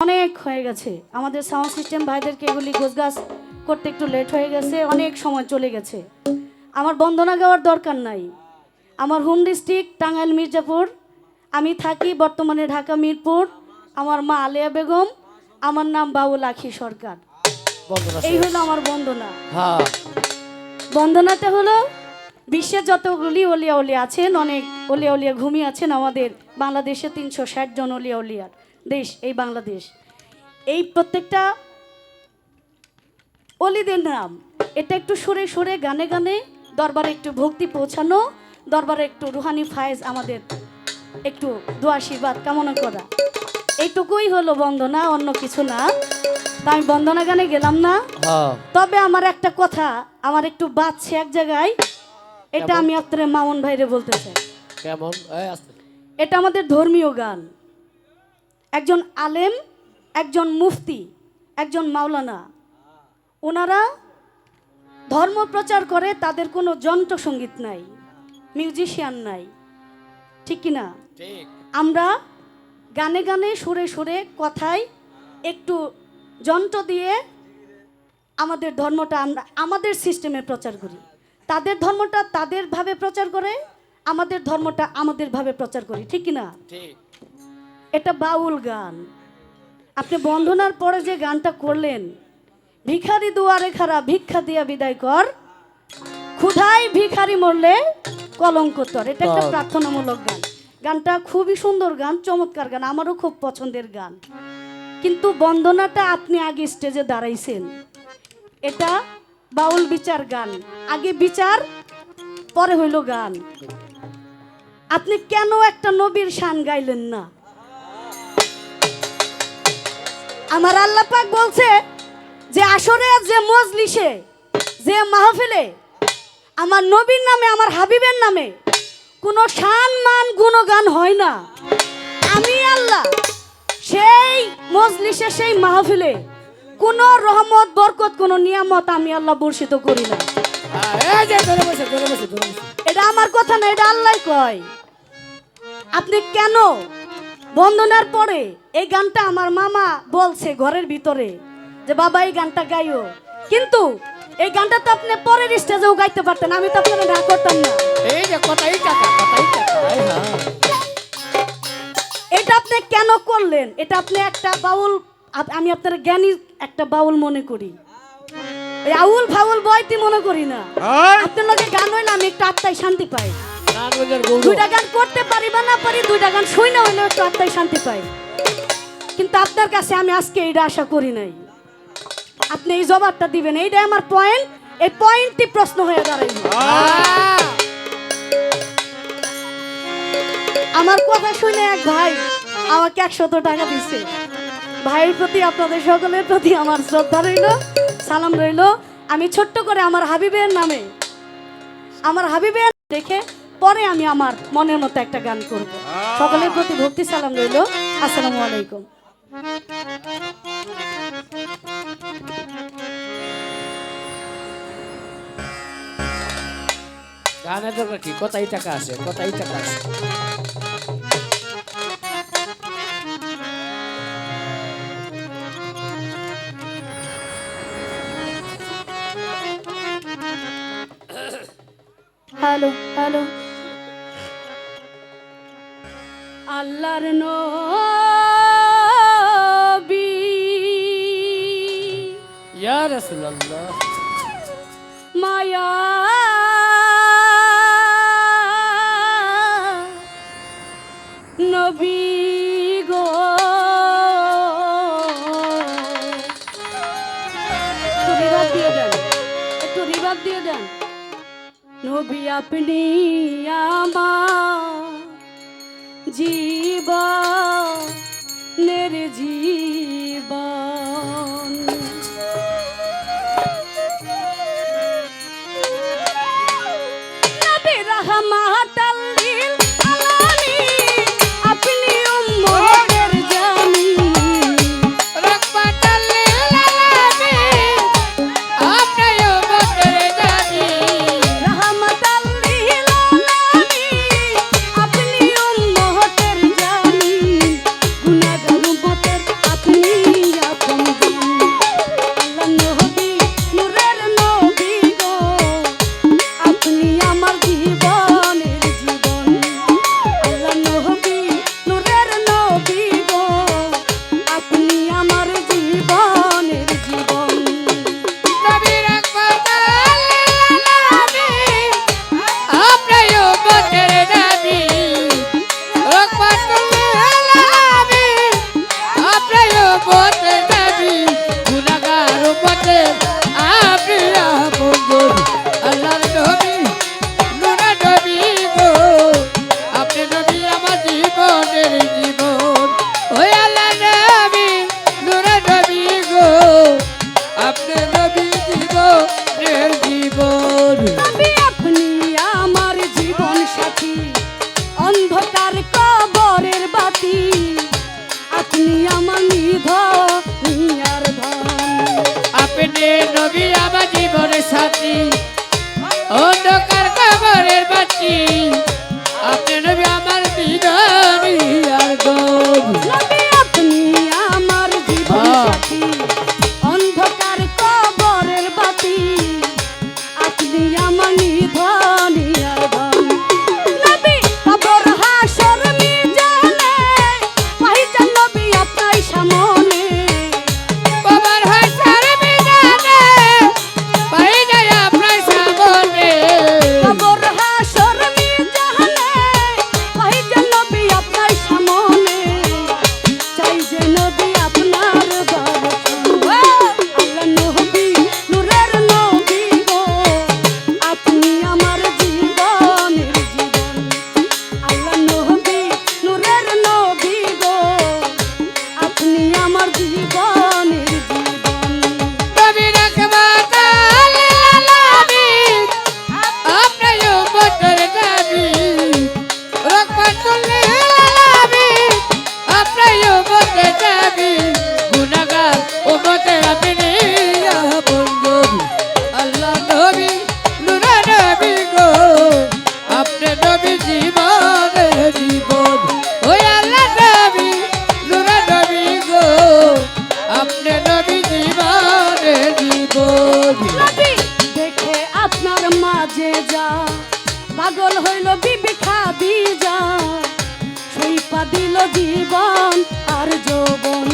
অনেক হয়ে গেছে। আমাদের সাউন্ড সিস্টেম ভাইদেরকে এগুলি গোছগাছ করতে একটু লেট হয়ে গেছে অনেক সময় চলে গেছে। আমার বন্দনা গাওয়ার দরকার নাই। আমার হোম ডিস্ট্রিক্ট টাঙ্গাইল মির্জাপুর আমি থাকি বর্তমানে ঢাকা মিরপুর। আমার মা আলিয়া বেগম আমার নাম বাবুল আখি সরকার। এই হলো আমার বন্দনা। হ্যাঁ। বন্দনাটা হলো বিশ্বের যতগুলি অলিয়া উলিয়া আছেন অনেক অলিয়া উলিয়া ঘুমিয়ে আছেন আমাদের বাংলাদেশে তিনশো ষাট জন অলিয়া উলিয়ার দেশ এই বাংলাদেশ। এই প্রত্যেকটা অলিদের নাম এটা একটু সুরে সুরে গানে গানে দরবারে একটু ভক্তি পৌঁছানো দরবারে একটু রুহানি ফায়েজ আমাদের একটু দোয়া আশীর্বাদ কামনা করা। এইটুকুই হলো বন্দনা অন্য কিছু না। তা আমি বন্দনা গানে গেলাম না। হ্যাঁ। তবে আমার একটা কথা আমার একটু বাজছে এক জায়গায়। এটা আমি আপনার মামুন ভাইরে বলতে চাই। কেমন? এটা আমাদের ধর্মীয় গান। একজন আলেম একজন মুফতি একজন মাওলানা। ওনারা ধর্ম প্রচার করে তাদের কোনো যন্ত্র সংগীত নাই মিউজিশিয়ান নাই। ঠিক কি না আমরা গানে গানে সুরে সুরে কথায় একটু যন্ত্র দিয়ে আমাদের ধর্মটা আমরা আমাদের সিস্টেমে প্রচার করি। তাদের ধর্মটা তাদেরভাবে প্রচার করে আমাদের ধর্মটা আমাদেরভাবে প্রচার করি। ঠিক কি না ঠিক। এটা বাউল গান। আপনি বন্ধনার পরে যে গানটা করলেন ভিখারি দুয়ারে খারা ভিক্ষা দিয়া বিদায় কর। ক্ষুধাই ভিখারি মরলে কলঙ্ক তর। এটা একটা প্রার্থনামূলক গান। গানটা খুবই সুন্দর গান চমৎকার গান আমারও খুব পছন্দের গান। কিন্তু বন্দনাটা আপনি আগে স্টেজে দাঁড়াইছেন। এটা বাউল বিচার গান। আগে বিচার পরে হইল গান। আপনি কেন একটা নবীর শান গাইলেন না? আমার আল্লাহ পাক বলছে যে আসরে যে মজলিসে যে মাহফিলে আমার নবীর নামে আমার হাবিবের নামে কোনো শান মান গুণগান হয় না। আমি আল্লাহ সেই মজলিসে সেই মাহফিলে কোনো রহমত বরকত কোনো নিয়ামত আমি আল্লাহ বর্ষিত করি না। এটা আমার কথা না এটা আল্লাহ কয়। আপনি কেন বন্দনার পরে এই গানটা আমার মামা বলছে ঘরের ভিতরে যে বাবা এই গানটা গাইও। কিন্তু এই গানটা তো আপনি পরের স্টেজেও গাইতে পারতেন আমি তো আপনার না করতাম না। এই যে কথাই টাকা কথাই হ্যাঁ এটা আপনি কেন করলেন? এটা আপনি একটা বাউল আমি আপনার জ্ঞানী একটা বাউল মনে করি। আউল ফাউল বয়তি মনে করি না। আপনার লগে গান হইলে আমি একটু আত্মায় শান্তি পাই। দুইটা গান করতে পারি বা না পারি, দুইটা গান শুই না একটু আত্মায় শান্তি পাই। কিন্তু আপনার কাছে আমি আজকে এইটা আশা করি নাই। আপনি এই জবাবটা দিবেন, এইটাই আমার পয়েন্ট এই পয়েন্টটি প্রশ্ন হয়ে দাঁড়াইল। হ্যাঁ। আমার কথা শুনে এক ভাই আমাকে একশত টাকা দিচ্ছে ভাইয়ের প্রতি, আপনাদের সকলের প্রতি আমার শ্রদ্ধা রইল, সালাম রইল। আমি ছোট্ট করে আমার হাবিবের নামে, আমার হাবিবের দেখে পরে আমি আমার মনের মতো একটা গান করব। সকলের প্রতি ভক্তি সালাম রইল। আসসালামু আলাইকুম। গানের দরকার কি? কথাই টাকা আছে? কথাই টাকা আছে? Hello hello. আল্লাহর নবী। ইয়া রাসূলুল্লাহ। মায়া। নবী গো। একটু রিভাব দিয়ে দেন একটু রিভাব দিয়ে দেন। নবী আপনি আমার জীবনের জীবন। Yeah. জীবন আর যৌবন।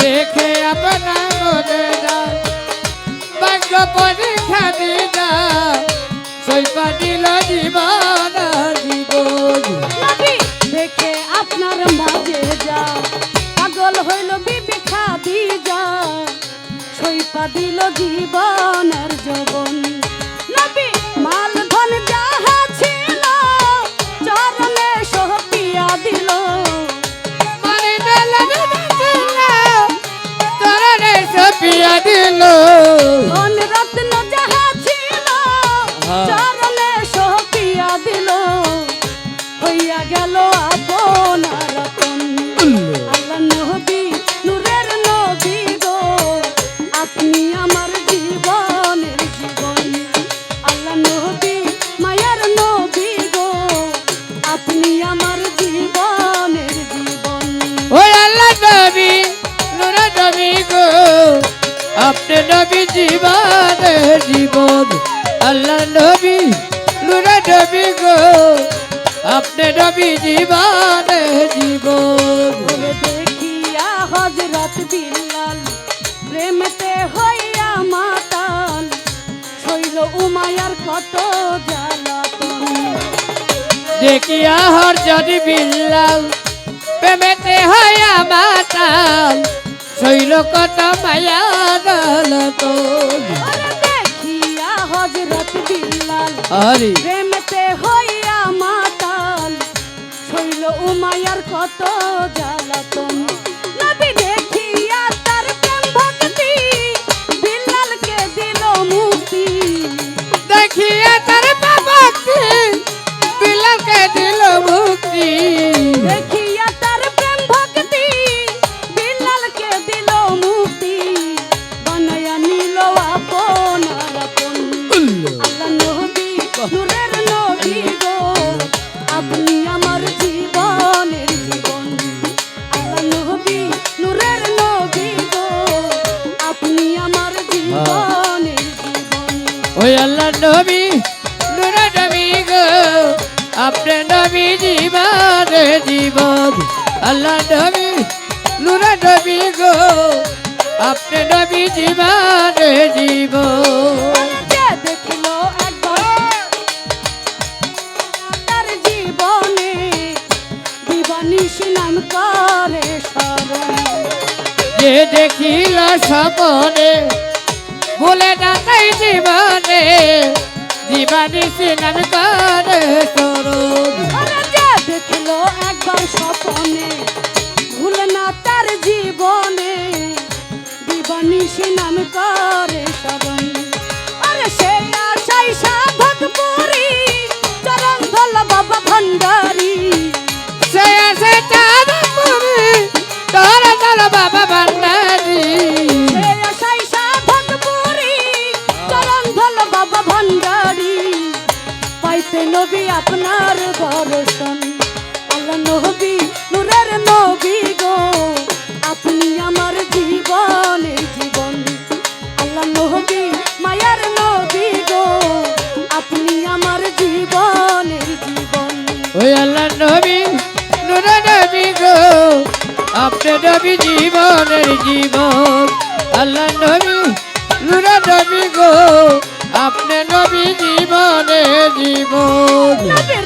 দেখে পরীক্ষা দিল জীবন জীবন। দেখে আপনার মাঝে যা পাগল হইল বিবেকা দি যা সৈপা দিল জীবন আর যৌবন। Oh. আল্লাহ নবী লুরা নবী গো আপনি নবী জীবন জীবন। দেখিয়া হজরত বিল্লাল প্রেমতে হইয়া মাতাল শৈল উমায়ার কত জ্বালাতন। দেখিয়া হরজত বিল্লাল প্রেমেতে হইয়া মাতাল শৈল কত মায়া জ্বালাতন প্রেমতে হইয়া মাতাল শৈল উমায়ার কত জ্বালাতন নবী জীবন জীবন। আল্লাহ নবী লুরা নবী গো। আপনি নবী জীবন জীবন। যে দেখিল সপনে বলে না তাই জীবনে। জীবনে সিনাম করে সরণ দেখল একবার স্বপনে ভুল না তার জীবনে দিবানিশি নাম করে স্মরণ। আরে সে আশাই সাধক পুরী চরণ ধল বাবা ভণ্ডারী সে আসে চাঁদ পুরি তোর তোর বাবা নবী আপনার দর্শন। আল্লাহ নবী, নূরের নবী গো। আপনি আমার জীবনের জীবন। আল্লাহ নবী, মায়ার নবী গো। আপনি আমার জীবনের জীবন। ওই আল্লাহ নবী নুর নবী গো। আপনি নবী জীবনের জীবন। আল্লাহ নবী নুর নবী গো। আপনি নবী জীবনে জীবন। নবী